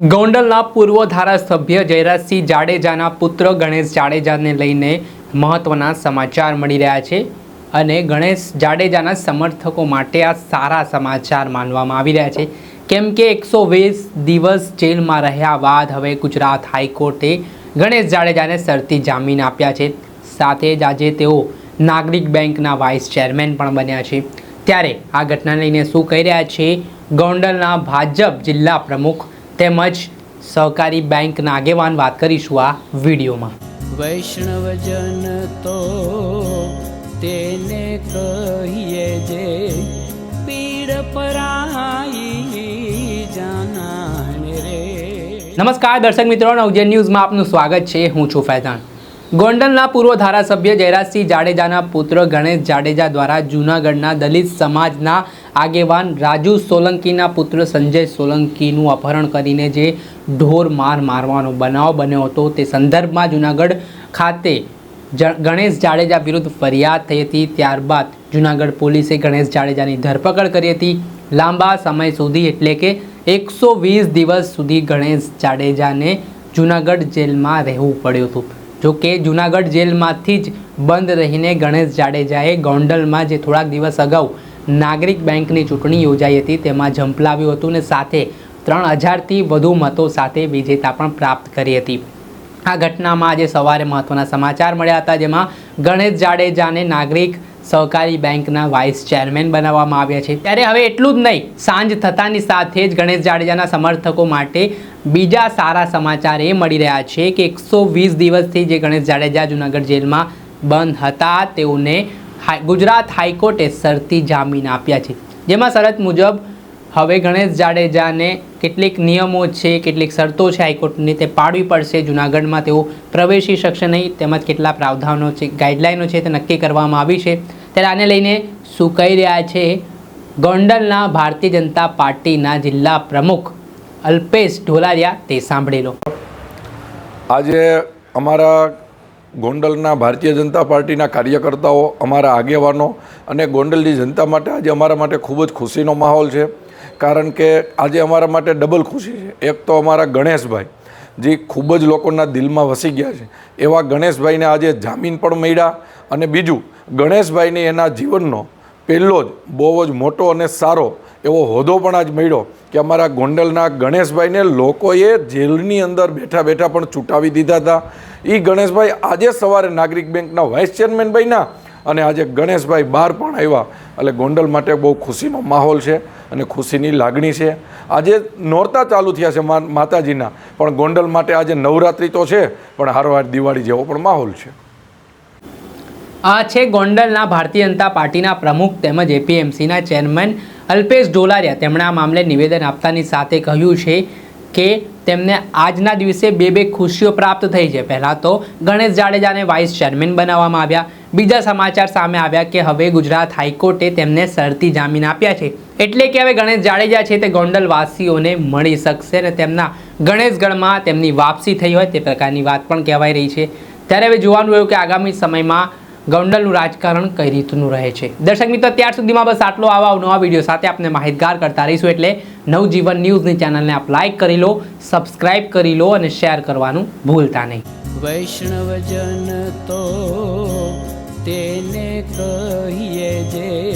ગોંડલના પૂર્વ ધારાસભ્ય જયરાજસિંહ જાડેજાના પુત્ર ગણેશ જાડેજાને લઈને મહત્વના સમાચાર મળી રહ્યા છે અને ગણેશ જાડેજાના સમર્થકો માટે આ સારા સમાચાર માનવામાં આવી રહ્યા છે. કેમ કે એકસો વીસ દિવસ જેલમાં રહ્યા બાદ હવે ગુજરાત હાઈકોર્ટે ગણેશ જાડેજાને શરતી જામીન આપ્યા છે. સાથે જ આજે તેઓ નાગરિક બેંકના વાઇસ ચેરમેન પણ બન્યા છે. ત્યારે આ ઘટનાને લઈને શું કહી રહ્યા છે? ગોંડલના ભાજપ જિલ્લા પ્રમુખ તેમજ સહકારી બેંકના આગેવાન વાત કરીશું આ વિડીયોમાં. વૈષ્ણવજન તો તેને કહીએ જે પીડ પરાઈ જાનાને રે. નમસ્કાર દર્શક મિત્રો નવજન ન્યૂઝમાં આપનું સ્વાગત છે. હું છું ફૈઝાન. ગોંડલના પૂર્વ ધારાસભ્ય જયરાજસિંહ જાડેજાના પુત્ર ગણેશ જાડેજા દ્વારા જૂનાગઢના દલિત સમાજના આગેવાન રાજુ સોલંકીના પુત્ર સંજય સોલંકીનું અપહરણ કરીને જે ઢોર માર મારવાનો બનાવ બન્યો હતો, તે સંદર્ભમાં જૂનાગઢ ખાતે ગણેશ જાડેજા વિરુદ્ધ ફરિયાદ થઈ હતી. ત્યારબાદ જૂનાગઢ પોલીસે ગણેશ જાડેજાની ધરપકડ કરી હતી. લાંબા સમય સુધી, એટલે કે એકસો વીસ દિવસ સુધી ગણેશ જાડેજાને જૂનાગઢ જેલમાં રહેવું પડ્યું હતું. જો કે જૂનાગઢ જેલમાંથી જ બંધ રહીને ગણેશ જાડેજાએ ગોંડલમાં જે થોડાક દિવસ અગાઉ નાગરિક બેંકની ચૂંટણી યોજાઈ હતી, તેમાં ઝંપલાવ્યું હતું ને સાથે ત્રણ હજારથી વધુ મતો સાથે વિજેતા પણ પ્રાપ્ત કરી હતી. આ ઘટનામાં આજે સવારે મહત્વના સમાચાર મળ્યા હતા, જેમાં ગણેશ જાડેજાને નાગરિક સહકારી બેંકના વાઇસ ચેરમેન બનાવવામાં આવ્યા છે. ત્યારે હવે એટલું જ નહીં, સાંજ થતાની સાથે જ ગણેશ જાડેજાના સમર્થકો માટે બીજા સારા સમાચાર એ મળી રહ્યા છે કે એકસો વીસ દિવસથી જે ગણેશ જાડેજા જૂનાગઢ જેલમાં બંધ હતા, તેઓને ગુજરાત હાઈકોર્ટે શરતી જામીન આપ્યા છે. જેમાં શરત મુજબ હવે ગણેશ જાડેજાને કેટલીક નિયમો છે, કેટલીક શરતો છે હાઈકોર્ટની, તે પાડવી પડશે. જૂનાગઢમાં તેઓ પ્રવેશી શકશે નહીં, તેમજ કેટલા પ્રાવધાનો છે, ગાઈડલાઈનો છે તે નક્કી કરવામાં આવી છે. ત્યારે આને લઈને શું કહી રહ્યા છે? ગોંડલના ભારતીય જનતા પાર્ટીના જિલ્લા પ્રમુખ અલ્પેશ ઢોલારિયા, તે સાંભળી લો. આજે અમારા ગોંડલના ભારતીય જનતા પાર્ટીના કાર્યકર્તાઓ, અમારા આગેવાનો અને ગોંડલની જનતા માટે આજે અમારા માટે ખૂબ જ ખુશીનો માહોલ છે. કારણ કે આજે અમારા માટે ડબલ ખુશી છે. એક તો અમારા ગણેશભાઈ, જે ખૂબ જ લોકોના દિલમાં વસી ગયા છે. એવા ગણેશભાઈને આજે જામીન પણ મળ્યા અને બીજું, ગણેશભાઈને એના જીવનનો પહેલો જ બહુ જ મોટો અને સારો એવો હોદ્દો પણ આજ મળ્યો કે અમારા ગોંડલના ગણેશભાઈને લોકોએ જેલની અંદર બેઠા બેઠા પણ ચૂંટાવી દીધા હતા. એ ગણેશભાઈ આજે સવારે નાગરિક બેંકના વાઇસ ચેરમેન બન્યા અને આજે ગણેશભાઈ બહાર પણ આવ્યા. એટલે ગોંડલ માટે બહુ ખુશીનો માહોલ છે અને ખુશીની લાગણી છે. આજે નોરતા ચાલુ થયા છે માતાજીના. પણ ગોંડલ માટે આજે નવરાત્રિ તો છે, પણ હારોહાર દિવાળી જેવો પણ માહોલ છે. આ છે ગોંડલના ભારતીય જનતા પાર્ટીના પ્રમુખ તેમજ એપીએમસીના ચેરમેન અલ્પેશ ડોલારિયા તેમણે આ મામલે નિવેદન આપતાની સાથે કહ્યું છે કે તેમને આજના દિવસે બે બે ખુશીઓ પ્રાપ્ત થઈ છે. પહેલાં તો ગણેશ જાડેજાને વાઇસ ચેરમેન બનાવવામાં આવ્યા. બીજા સમાચાર સામે આવ્યા કે હવે ગુજરાત હાઈકોર્ટે તેમને શરતી જામીન આપ્યા છે. એટલે કે હવે ગણેશ જાડેજા છે તે ગોંડલ વાસીઓને મળી શકશે અને તેમના ગણેશગઢમાં તેમની વાપસી થઈ હોય તે પ્રકારની વાત પણ કહેવાઈ રહી છે. ત્યારે હવે જોવાનું રહ્યું કે આગામી સમયમાં ગોંડલનું રાજકારણ કઈ રીતનું રહે છે? દર્શક મિત્રો, ત્યાર સુધીમાં બસ આટલો આવા નવા વીડિયો સાથે આપણે માહિતગાર કરતા રહીશું એટલે નવજીવન ન્યૂઝની ચેનલને આપ લાઈક કરી લો, સબસ્ક્રાઇબ કરી લો અને શેર કરવાનું ભૂલતા નહીં. વૈષ્ણવજન તો તેને કહીએ જે